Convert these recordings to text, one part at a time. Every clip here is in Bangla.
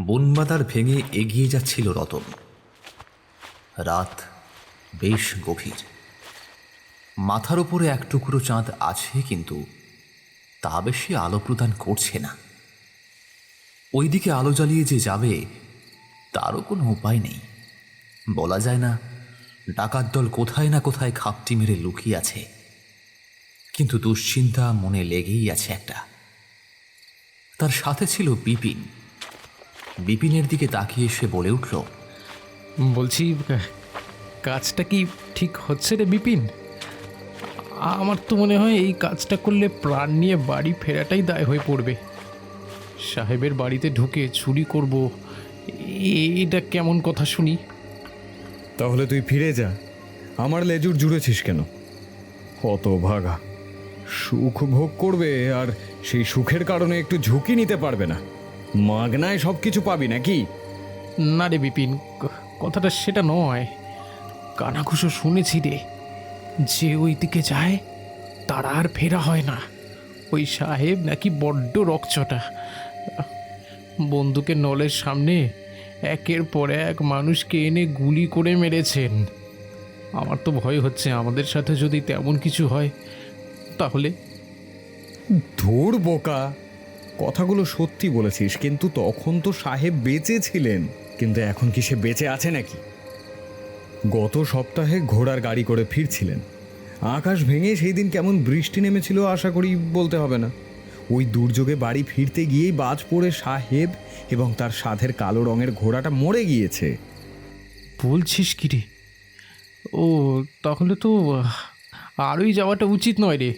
বনবাদার ভেঙে এগিয়ে যাচ্ছিল রতন। রাত বেশ গভীর। মাথার উপরে এক টুকরো চাঁদ আছে কিন্তু তা বেশি আলো প্রদান করছে না। ওইদিকে আলো জ্বালিয়ে যে যাবে, তারও কোনো উপায় নেই। বলা যায় না, ডাকাত দল কোথায় না কোথায় খাপটি মেরে লুকিয়ে আছে। কিন্তু দুশ্চিন্তা মনে লেগেই আছে একটা। তার সাথে ছিল বিপিন। বিপিনের দিকে তাকিয়ে সে বলে উঠল বলছি কাজটা কি ঠিক হচ্ছে রে বিপিন? আমার তো মনে হয় এই কাজটা করলে প্রাণ নিয়ে বাড়ি ফেরাটাই দায় হয়ে পড়বে। সাহেবের বাড়িতে ঢুকে চুরি করব এটা কেমন কথা শুনি? তাহলে তুই ফিরে যা। আমার লেজুর জুড়েছিস কেন? কত ভাগা। সুখ ভোগ করবে আর সেই সুখের কারণে একটু ঝুঁকি নিতে পারবে না। মাগনায় সব কিছু পাবি নাকি? না রে বিপিন কথাটা সেটা নয়। কানাঘুষো শুনেছি রে যে ওই দিকে যায় তার আর ফেরা হয় না। ওই সাহেব নাকি বড্ড রকচটা। বন্দুকের নলের সামনে একের পর এক মানুষকে এনে গুলি করে মেরেছেন। আমার তো ভয় হচ্ছে আমাদের সাথে যদি তেমন কিছু হয় তাহলে? ধুর বোকা। কথাগুলো সত্যি বলেছিস, কিন্তু তখন তো সাহেব বেঁচে ছিলেন। কিন্তু এখন কি সে বেঁচে আছে নাকি? গত সপ্তাহে ঘোড়ার গাড়ি করে ফিরছিলেন। আকাশ ভেঙে সেই দিন কেমন বৃষ্টি নেমেছিল আশা করি বলতে হবে না। ওই দুর্যোগে বাড়ি ফিরতে গিয়েই বাজ পড়ে সাহেব এবং তার সাধের কালো রঙের ঘোড়াটা মরে গিয়েছে। বলছিস কি রে? ও, তাহলে তো আরই যাওয়াটা উচিত নয় রে।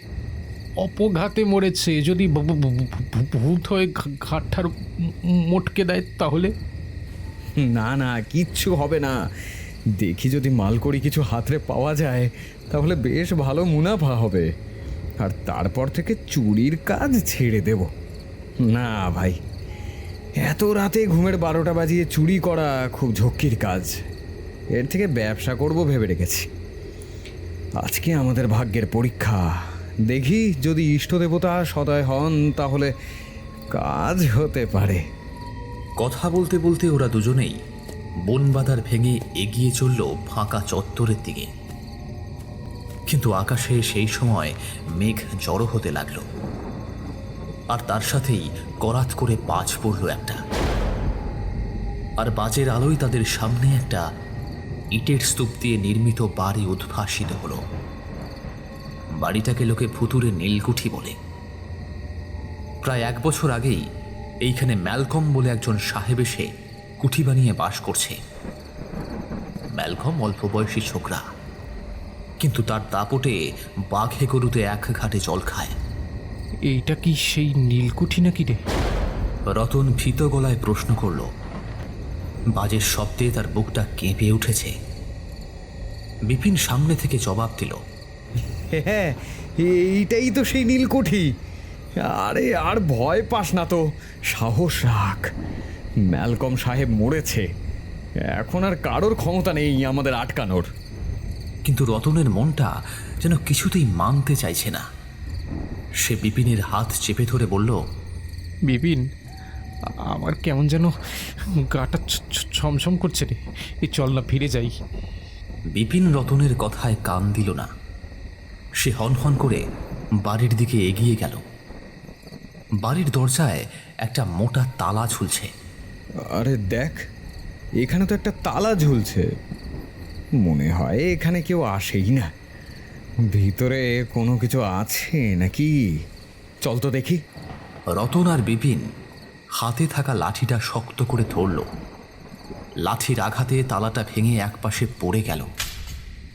অপঘাতে মরেছে। যদি ভূত হয়ে ঘা- ঘাটঠার ম- মোটকে দেয় তাহলে? না না, কিচ্ছু হবে না। দেখি যদি মালকড়ি কিছু হাতরে পাওয়া যায়, তাহলে বেশ ভালো মুনাফা হবে। আর তারপর থেকে চুরির কাজ ছেড়ে দেব। না, ভাই। এত রাতে ঘুমের বারোটা বাজিয়ে চুরি করা খুব ঝক্কির কাজ। এর থেকে ব্যবসা করব ভেবে রেখেছি। আজকে আমাদের ভাগ্যের পরীক্ষা। দেখি যদি ইষ্টদেবতা সদয় হন, তাহলে কাজ হতে পারে। কথা বলতে বলতে ওরা দুজনেই বনবাদার ভেঙে এগিয়ে চলল ফাঁকা চত্বরের দিকে। কিন্তু আকাশে সেই সময় মেঘ জড়ো হতে লাগল। আর তার সাথেই করাত করে বাজ পড়ল একটা। আর বাজের আলোয় তাদের সামনে একটা ইটের স্তূপ দিয়ে নির্মিত বাড়ি উদ্ভাসিত হলো। বাড়িটাকে লোকে ফুতুরে নীলকুঠি বলে। প্রায় এক বছর আগেই এইখানে ম্যালকম বলে একজন সাহেব এসে কুঠি বানিয়ে বাস করছে। ম্যালকম অল্প বয়সী ছোকরা কিন্তু তার দাপটে বাঘে গরুতে এক ঘাটে জল খায়। এইটা কি সেই নীলকুঠি নাকি রে? রতন ভীত গলায় প্রশ্ন করল। বাজের শব্দে তার বুকটা কেঁপে উঠেছে। বিপিন সামনে থেকে জবাব দিল হ্যাঁ এইটাই তো সেই নীলকুঠি। আরে আর ভয় পাস না তো সাহস রাখ। ম্যালকম সাহেব মরেছে। এখন আর কারোর ক্ষমতা নেই আমাদের আটকানোর। কিন্তু রতনের মনটা যেন কিছুতেই মানতে চাইছে না। সে বিপিনের হাত চেপে ধরে বলল বিপিন আমার কেমন যেন গাটা ছ- ছ- ছমছম করছে রে। এই চল না ফিরে যাই। বিপিন রতনের কথায় কান দিল না। সে হনহন করে বাড়ির দিকে এগিয়ে গেল। বাড়ির দরজায় একটা মোটা তালা ঝুলছে। আরে দেখ এখানে তো একটা তালা ঝুলছে। মনে হয় এখানে কেউ আসেই না। ভিতরে কোনো কিছু আছে নাকি? চল তো দেখি। রতন আর বিপিন হাতে থাকা লাঠিটা শক্ত করে ধরল। লাঠির আঘাতে তালাটা ভেঙে একপাশে পড়ে গেল।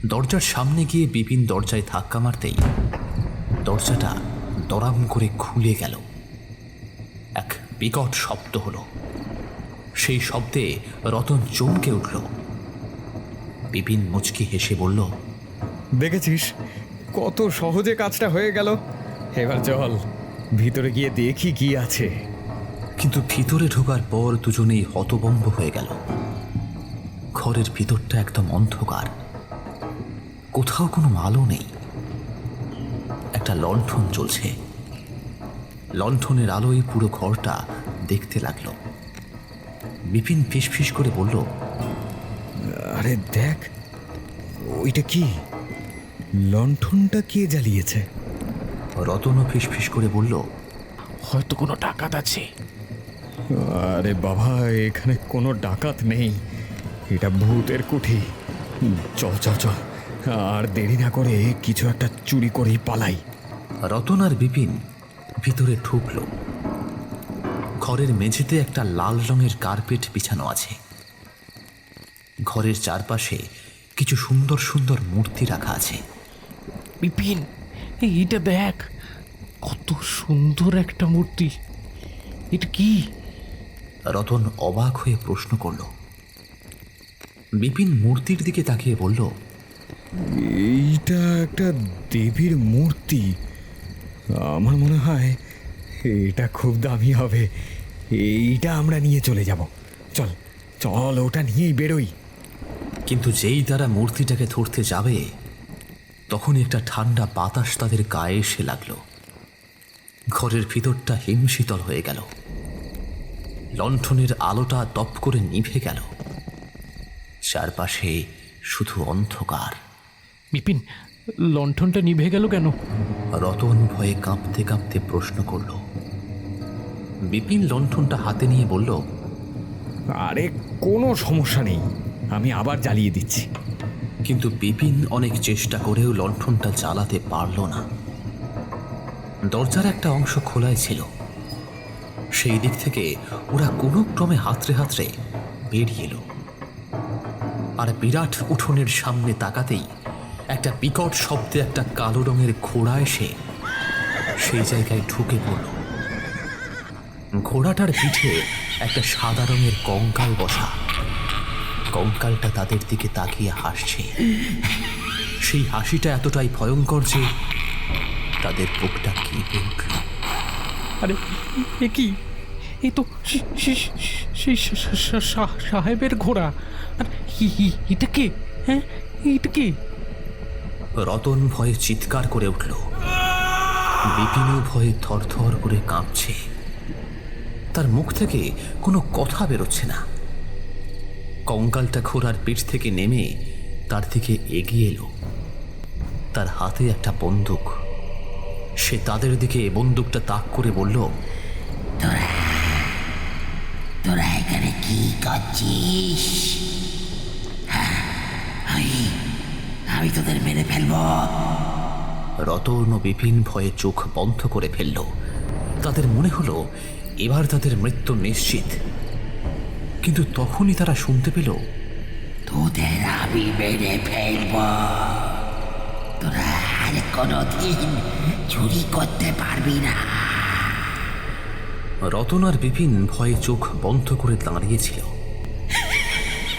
দরজার সামনে গিয়ে বিপিন দরজায় ধাক্কা মারতেই দরজাটা দরাম করে খুলে গেল। এক বিকট শব্দ হলো। সেই শব্দে রতন চমকে উঠল। বিপিন মুচকি হেসে বলল দেখেছিস? কত সহজে কাজটা হয়ে গেল। এবার চল ভিতরে গিয়ে দেখি কি আছে। কিন্তু ভিতরে ঢোকার পর দুজনেই হতবম্ব হয়ে গেল। ঘরের ভিতরটা একদম অন্ধকার। কোথাও কোনো আলো নেই। একটা লণ্ঠন চলছে লণ্ঠনের আলোয় পুরো ঘরটা দেখতে লাগল। বিপিন ফিসফিস করে বলল আরে দেখ ওইটা কি? লণ্ঠনটা কে জ্বালিয়েছে? রতনও ফিসফিস করে বলল হয়তো কোনো ডাকাত আছে। আরে বাবা এখানে কোনো ডাকাত নেই। এটা ভূতের কুঠি। চল চল চল। আর দেরি না করে কিছু একটা চুরি করেই পালাই। রতন আর বিপিন ভিতরে ঢুকল ঘরের মেঝেতে একটা লাল রঙের কার্পেট বিছানো আছে। ঘরের চারপাশে কিছু সুন্দর সুন্দর মূর্তি রাখা আছে। বিপিন এইটা দেখ কত সুন্দর একটা মূর্তি। এটা কি? রতন অবাক হয়ে প্রশ্ন করল। বিপিন মূর্তির দিকে তাকিয়ে বলল এইটা একটা দেবীর মূর্তি। আমার মনে হয় এটা খুব দামি হবে। এইটা আমরা নিয়ে চলে যাব। চল চল, ওটা নিয়েই বেরোই। কিন্তু যেই তারা মূর্তিটাকে ধরতে যাবে তখন একটা ঠান্ডা বাতাস তাদের গায়ে এসে লাগল। ঘরের ভিতরটা হিমশীতল হয়ে গেল। লণ্ঠনের আলোটা দপ করে নিভে গেল। চারপাশে শুধু অন্ধকার। বিপিন লণ্ঠনটা নিভে গেল কেন? রতন ভয়ে কাঁপতে কাঁপতে প্রশ্ন করল। বিপিন লণ্ঠনটা হাতে নিয়ে বলল আরে কোনো সমস্যা নেই। আমি আবার জ্বালিয়ে দিচ্ছি। কিন্তু বিপিন অনেক চেষ্টা করেও লণ্ঠনটা জ্বালাতে পারল না। দরজার একটা অংশ খোলাই ছিল। সেই দিক থেকে ওরা কোনো ক্রমে হাতড়ে হাতড়ে বেরিয়ে এলো। আর বিরাট উঠোনের সামনে তাকাতেই একটা বিকট শব্দে একটা কালো রঙের ঘোড়া এসে সেই জায়গায় ঢুকে পড়ল। ঘোড়াটার পিঠে একটা সাদা রঙের কঙ্কাল বসা। কঙ্কালটা তাদের দিকে তাকিয়ে হাসছে। সেই হাসিটা এতটাই ভয়ঙ্কর যে তাদের বুকটা উঠল। আরে, এ কি? এই তো সেই সাহেবের ঘোড়া। আর এটা কে? হ্যাঁ এটা কে? রতন ভয়ে চিৎকার করে উঠল। বিপিনও ভয়ে থরথর করে কাঁপছে। তার মুখ থেকে কোনো কথা বেরোচ্ছে না। কঙ্কালটা ঘোড়ার পিঠ থেকে নেমে তার দিকে এগিয়ে এলো। তার হাতে একটা বন্দুক। সে তাদের দিকে বন্দুকটা তাক করে বলল তোরা এখানে কি করছিস? হ্যাঁ, আমি তোদের মেরে ফেলব। রতন ও বিপিন ভয়ে চোখ বন্ধ করে ফেলল। তাদের মনে হলো এবার তাদের মৃত্যু নিশ্চিত। কিন্তু তখনই তারা শুনতে পেল তোদের আমি মেরে ফেলব। তোরা আর কোনোদিন চুরি করতে পারবি না। রতন আর বিপিন ভয়ে চোখ বন্ধ করে দাঁড়িয়েছিল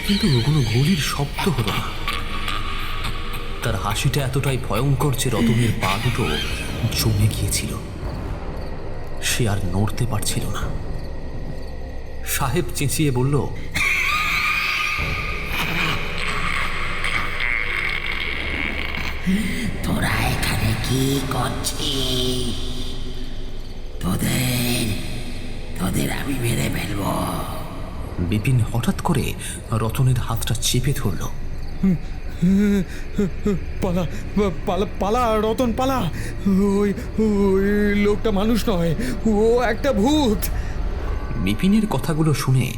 কিন্তু কোনো গুলির শব্দ হলো না। তার হাসিটা এতটাই ভয়ঙ্কর যে রতনের পা দুটো জমে গিয়েছিল। সে আর নড়তে পারছিল না। সাহেব চেঁচিয়ে বলল তোরা এখানে কি করছিস? তোদের তোদের আমি মেরে ফেলব। বিপিন হঠাৎ করে রতনের হাতটা চেপে ধরল। পালা পালা পালা রতন পালা। ওই ওই লোকটা মানুষ নয় ও একটা ভূত। বিপিনের কথাগুলো শুনে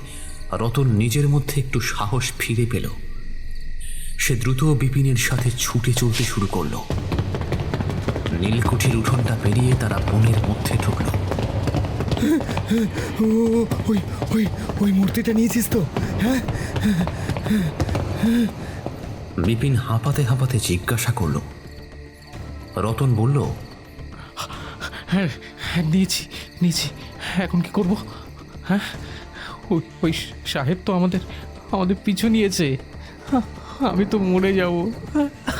রতন নিজের মধ্যে একটু সাহস ফিরে পেল। সে দ্রুত বিপিনের সাথে ছুটে চলতে শুরু করল। নীলকুঠির উঠোনটা পেরিয়ে তারা বনের মধ্যে ঢুকল। ওই ওই ওই মূর্তিটা নিয়েছিস তো? হ্যাঁ? বিপিন হাঁপাতে হাঁপাতে জিজ্ঞাসা করল। রতন বলল হ্যাঁ হ্যাঁ নিয়েছি নিয়েছি। এখন কি করব? হ্যাঁ ওই ওই সাহেব তো আমাদের আমাদের পিছু নিয়েছে। আমি তো মরে যাব।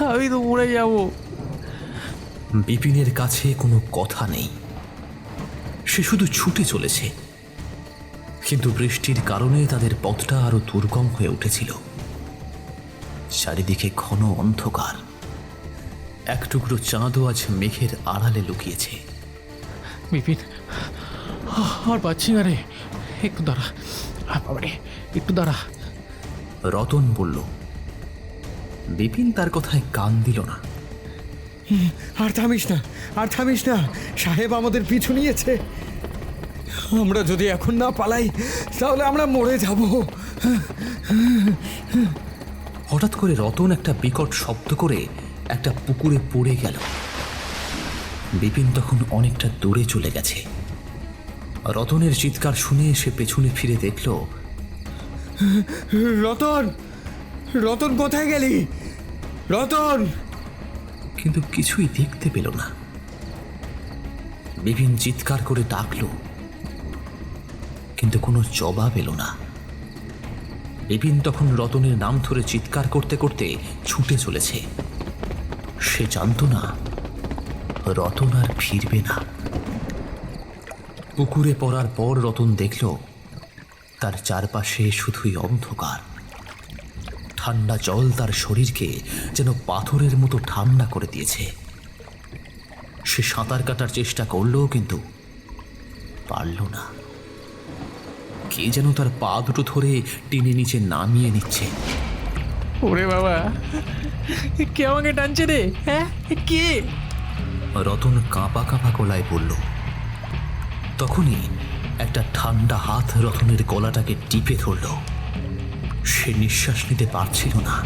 আমি তো মরে যাব। বিপিনের কাছে কোনো কথা নেই। সে শুধু ছুটে চলেছে। কিন্তু বৃষ্টির কারণে তাদের পথটা আরও দুর্গম হয়ে উঠেছিল। চারিদিকে ঘন অন্ধকার। এক টুকরো চাঁদও আজ মেঘের আড়ালে লুকিয়েছে। বিপিন আর পাচ্ছি না রে। একটু দাঁড়া। বাবারে একটু দাঁড়া। রতন বলল বিপিন তার কথায় কান দিল না। আর থামিস না আর থামিস না। সাহেব আমাদের পিছু নিয়েছে। আমরা যদি এখন না পালাই তাহলে আমরা মরে যাব। হঠাৎ করে রতন একটা বিকট শব্দ করে একটা পুকুরে পড়ে গেল। বিপিন তখন অনেকটা দূরে চলে গেছে। রতনের চিৎকার শুনে সে পেছনে ফিরে দেখল রতন রতন কোথায় গেলি? রতন! কিন্তু কিছুই দেখতে পেল না। বিপিন চিৎকার করে ডাকল কিন্তু কোনো জবাব এলো না। বিপিন তখন রতনের নাম ধরে চিৎকার করতে করতে ছুটে চলেছে। সে জানতো না, রতন আর ফিরবে না। পুকুরে পড়ার পর রতন দেখল, তার চারপাশে শুধুই অন্ধকার। ঠান্ডা জল তার শরীরকে যেন পাথরের মতো ঠান্ডা করে দিয়েছে। সে সাঁতার কাটার চেষ্টা করলেও কিন্তু পারল না। কে যেন তার পা দুটো ধরে টেনে নিচে নামিয়ে নিচ্ছে। ওরে বাবা কে আমাকে টানছে রে? হ্যাঁ? কে? রতন কাঁপা কাঁপা গলায় বলল তখনই একটা ঠান্ডা হাত রতনের গলাটাকে টিপে ধরল। সে নিঃশ্বাস নিতে পারছিল না।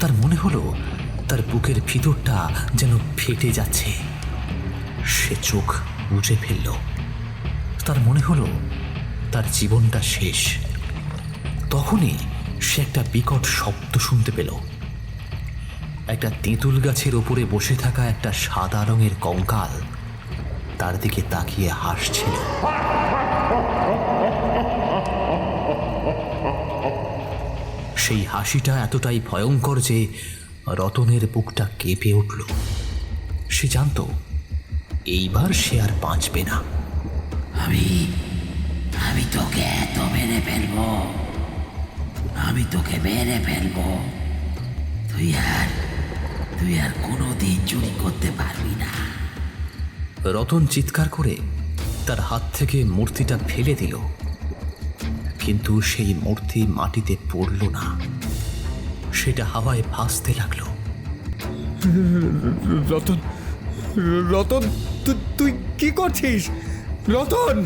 তার মনে হলো তার বুকের ভিতরটা যেন ফেটে যাচ্ছে। সে চোখ বুঝে ফেলল। তার মনে হলো তার জীবনটা শেষ। তখনই সে একটা বিকট শব্দ শুনতে পেল। একটা তেঁতুল গাছের ওপরে বসে থাকা একটা সাদা রঙের কঙ্কাল তার দিকে তাকিয়ে হাসছিল। সেই হাসিটা এতটাই ভয়ঙ্কর যে রতনের বুকটা কেঁপে উঠল। সে জানতো, এইবার সে আর বাঁচবে না। আমি আমি তোকে এত মেরে ফেলব। আমি তোকে মেরে ফেলব। তুই আর তুই আর কোনোদিন চুরি করতে পারবি না। রতন চিৎকার করে তার হাত থেকে মূর্তিটা ফেলে দিল। কিন্তু সেই মূর্তি মাটিতে পড়ল না। সেটা হাওয়ায় ভাসতে লাগল। রতন রতন তুই কি করছিস? রতন!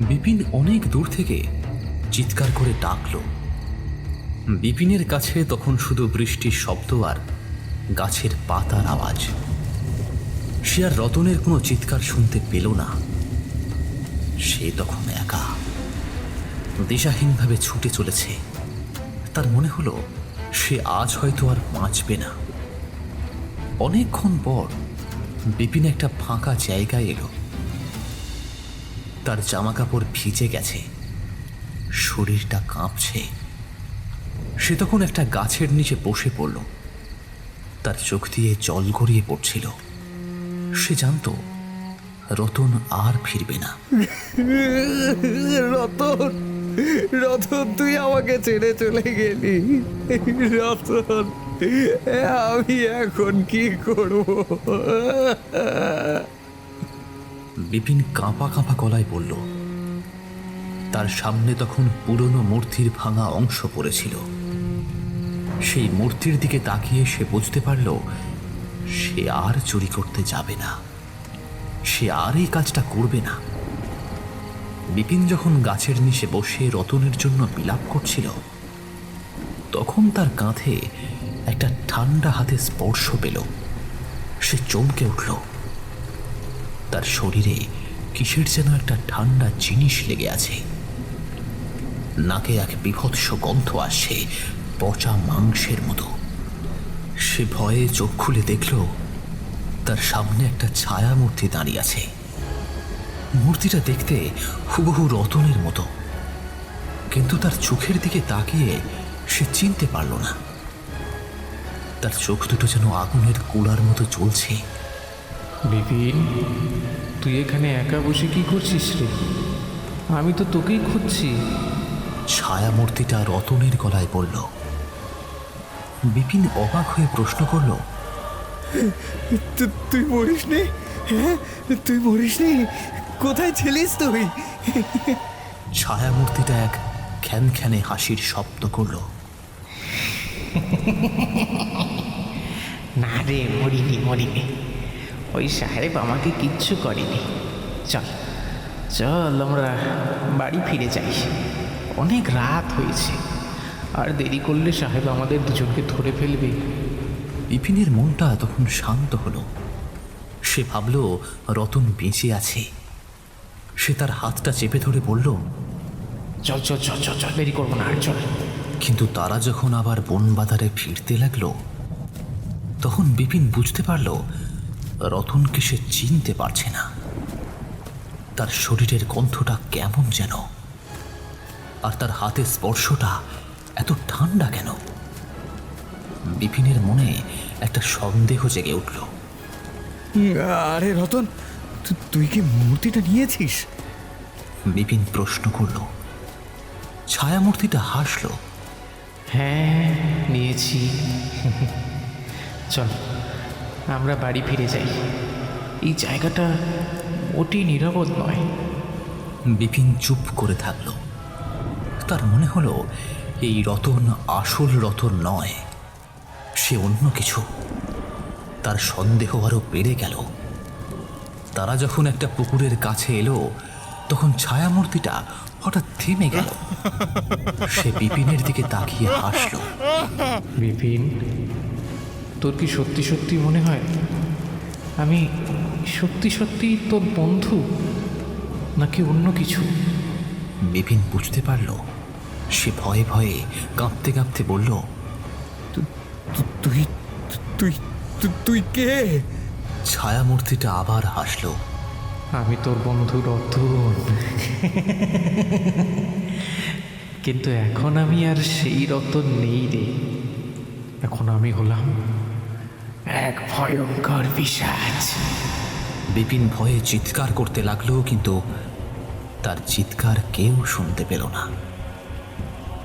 বিপিন অনেক দূর থেকে চিৎকার করে ডাকল। বিপিনের কাছে তখন শুধু বৃষ্টির শব্দ আর গাছের পাতার আওয়াজ। সে আর রতনের কোনো চিৎকার শুনতে পেল না। সে তখন একা। দিশাহীনভাবে ছুটে চলেছে। তার মনে হলো সে আজ হয়তো আর বাঁচবে না। অনেকক্ষণ পর বিপিন একটা ফাঁকা জায়গায় এলো। তার জামা কাপড় ভিজে গেছে। শরীরটা কাঁপছে। সে তখন একটা গাছের নিচে বসে পড়ল। তার চোখ দিয়ে জল গড়িয়ে পড়ছিল। সে জানতো, রতন আর ফিরবে না। রতন রতন, তুই আমাকে ছেড়ে চলে গেলি। রতন, আমি এখন কি করব? বিপিন কাঁপা কাঁপা গলায় বলল, তার সামনে তখন পুরনো মূর্তির ভাঙা অংশ পড়েছিল। সেই মূর্তির দিকে তাকিয়ে সে বুঝতে পারল, সে আর চুরি করতে যাবে না। সে আর এই কাজটা করবে না। বিপিন যখন গাছের নিচে বসে রতনের জন্য বিলাপ করছিল, তখন তার কাঁধে একটা ঠান্ডা হাতে স্পর্শ পেল। সে চমকে উঠল। তার শরীরে কিসের যেন একটা ঠান্ডা জিনিস লেগে আছে। নাকে এক বিভৎস গন্ধ আসে পচা মাংসের মতো। সে ভয়ে চোখ খুলে দেখল, তার সামনে একটা ছায়া মূর্তি দাঁড়িয়ে আছে। মূর্তিটা দেখতে হুবহু রতনের মতো। কিন্তু তার চোখের দিকে তাকিয়ে সে চিনতে পারল না। তার চোখ দুটো যেন আগুনের কুড়ার মতো জ্বলছে। বিপিন তুই এখানে একা বসে কি করছিস রে? আমি তো তোকেই খুঁজছি। ছায়া মূর্তিটা রতনের গলায় পড়ল। বিপিন অবাক হয়ে প্রশ্ন করল তুই মরিস নি? হ্যাঁ? তুই মরিস নি? কোথায় ছিলিস তুই? ছায়ামূর্তিটা এক খ্যান খ্যানে হাসির শব্দ করল। না রে মরিনি মরিনি। ওই সাহেব আমাকে কিচ্ছু করেনি। চল চল আমরা বাড়ি ফিরে যাই। অনেক রাত হয়েছে। আর দেরি করলে সাহেব আমাদের দুজনকে ধরে ফেলবে। বিপিনের মনটা তখন শান্ত হলো। সে ভাবল রতন বেঁচে আছে। সে তার হাতটা চেপে ধরে বলল চল চল চল চল চল দেরি করব না আর চল। কিন্তু তারা যখন আবার বনবাজারে ফিরতে লাগল তখন বিপিন বুঝতে পারল রতনকে সে চিনতে পারছে না? তার শরীরের গন্ধটা কেমন যেন? আর তার হাতের স্পর্শটা এত ঠান্ডা কেন? বিপিনের মনে একটা সন্দেহ জেগে উঠল। আরে রতন তুই কি মূর্তিটা নিয়েছিস? বিপিন প্রশ্ন করল। ছায়ামূর্তিটা হাসল। হ্যাঁ নিয়েছি। চল। আমরা বাড়ি ফিরে যাই। এই জায়গাটা অতি নিরাপদ নয়। বিপিন চুপ করে থাকল। তার মনে হলো এই রতন আসল রতন নয় সে অন্য কিছু। তার সন্দেহ আরও বেড়ে গেল। তারা যখন একটা পুকুরের কাছে এলো তখন ছায়ামূর্তিটা হঠাৎ থেমে গেল। সে বিপিনের দিকে তাকিয়ে হাসল। বিপিন তোর কি সত্যি সত্যি মনে হয়? আমি সত্যি সত্যি তোর বন্ধু নাকি অন্য কিছু? বিপিন বুঝতে পারল। সে ভয়ে ভয়ে কাঁপতে কাঁপতে বলল তুই তুই তুই কে? ছায়ামূর্তিটা আবার হাসল। আমি তোর বন্ধু রতন কিন্তু এখন আমি আর সেই রতন নেই রে। এখন আমি হলাম এক ভয়ঙ্কর পিসাচ বিপিন ভয়ে চিৎকার করতে লাগল কিন্তু তার চিৎকার কেউ শুনতে পেল না।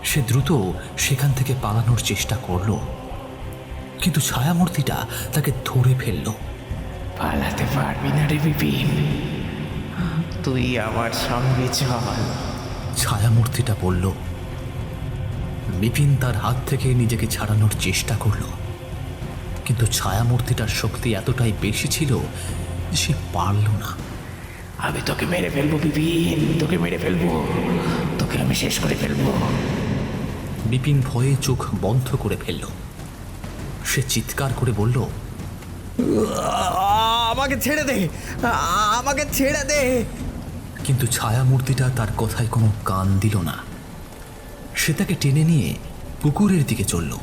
সে দ্রুত সেখান থেকে পালানোর চেষ্টা করল কিন্তু ছায়ামূর্তিটা তাকে ধরে ফেলল। পালাতে পারবি না রে বিপিন। তুই আমার সঙ্গে চল। ছায়ামূর্তিটা বলল। বিপিন তার হাত থেকে নিজেকে ছাড়ানোর চেষ্টা করল। কিন্তু ছায়ামূর্তিটার শক্তি এতটাই বেশি ছিল সে পারল না। আমি তোকে মেরে ফেলব বিপিন। তোকে মেরে ফেলব। তোকে আমি শেষ করে ফেলব। বিপিন ভয়ে চোখ বন্ধ করে ফেলল। সে চিৎকার করে বলল আ- আমাকে ছেড়ে দে আ- আমাকে ছেড়ে দে। কিন্তু ছায়ামূর্তিটা তার কথায় কোনো কান দিল না। সে তাকে টেনে নিয়ে পুকুরের দিকে চলল।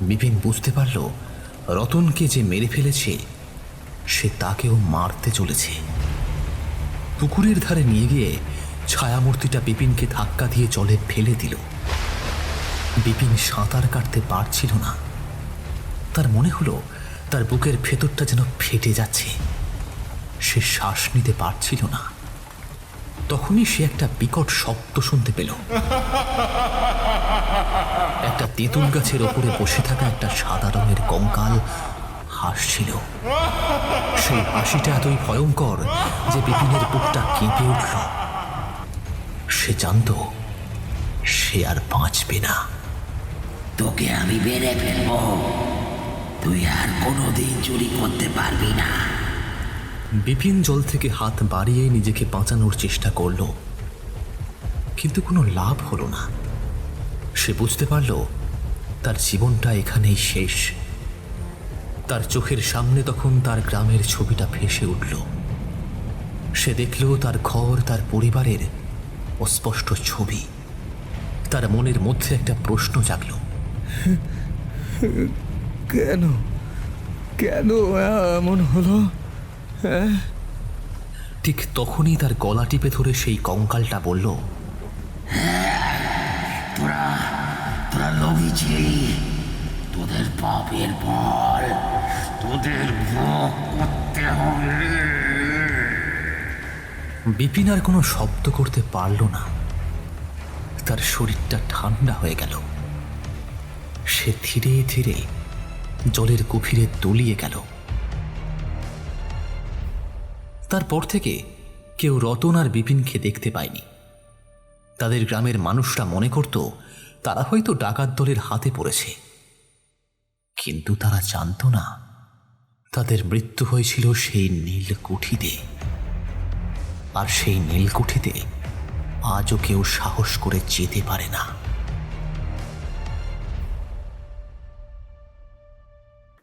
বিপিন বুঝতে পারল, রতনকে যে মেরে ফেলেছে, সে তাকেও মারতে চলেছে। পুকুরের ধারে নিয়ে গিয়ে ছায়ামূর্তিটা বিপিনকে ধাক্কা দিয়ে জলে ফেলে দিল। বিপিন সাঁতার কাটতে পারছিল না। তার মনে হলো, তার বুকের ভেতরটা যেন ফেটে যাচ্ছে। সে শ্বাস নিতে পারছিল না। তখনই সে একটা বিকট শব্দ শুনতে পেল। একটা তেঁতুল গাছের ওপরে বসে থাকা একটা সাদা রঙের কঙ্কাল হাসছিল। সেই হাসিটা এতই ভয়ঙ্কর যে বিপিনের বুকটা কেঁপে উঠল। সে জানত সে আর বাঁচবে না। তোকে আমি মেরে ফেলব। তুই আর কোনোদিন চুরি করতে পারবি না। বিপিন জল থেকে হাত বাড়িয়ে নিজেকে বাঁচানোর চেষ্টা করল। কিন্তু কোনো লাভ হলো না। সে বুঝতে পারল, তার জীবনটা এখানেই শেষ। তার চোখের সামনে তখন তার গ্রামের ছবিটা ভেসে উঠল। সে দেখল তার ঘর, তার পরিবারের অস্পষ্ট ছবি। তার মনের মধ্যে একটা প্রশ্ন জাগলো। কেন? কেন এমন হলো? ঠিক তখনই তার গলা টিপে ধরে সেই কঙ্কালটা বলল তোরা তোরা লোভী ছিলি তোদের পাপের ফল তোদের ভোগ করতে হবে। বিপিন আর কোনো শব্দ করতে পারল না। তার শরীরটা ঠান্ডা হয়ে গেল। সে ধীরে ধীরে জলের গভীরে তলিয়ে গেল। তারপর থেকে কেউ রতন আর বিপিনকে দেখতে পায়নি। তাদের গ্রামের মানুষরা মনে করত, তারা হয়তো ডাকাত দলের হাতে পড়েছে। কিন্তু তারা জানত না, তাদের মৃত্যু হয়েছিল সেই নীলকুঠিতে। আর সেই নীলকুঠিতে আজও কেউ সাহস করে যেতে পারে না।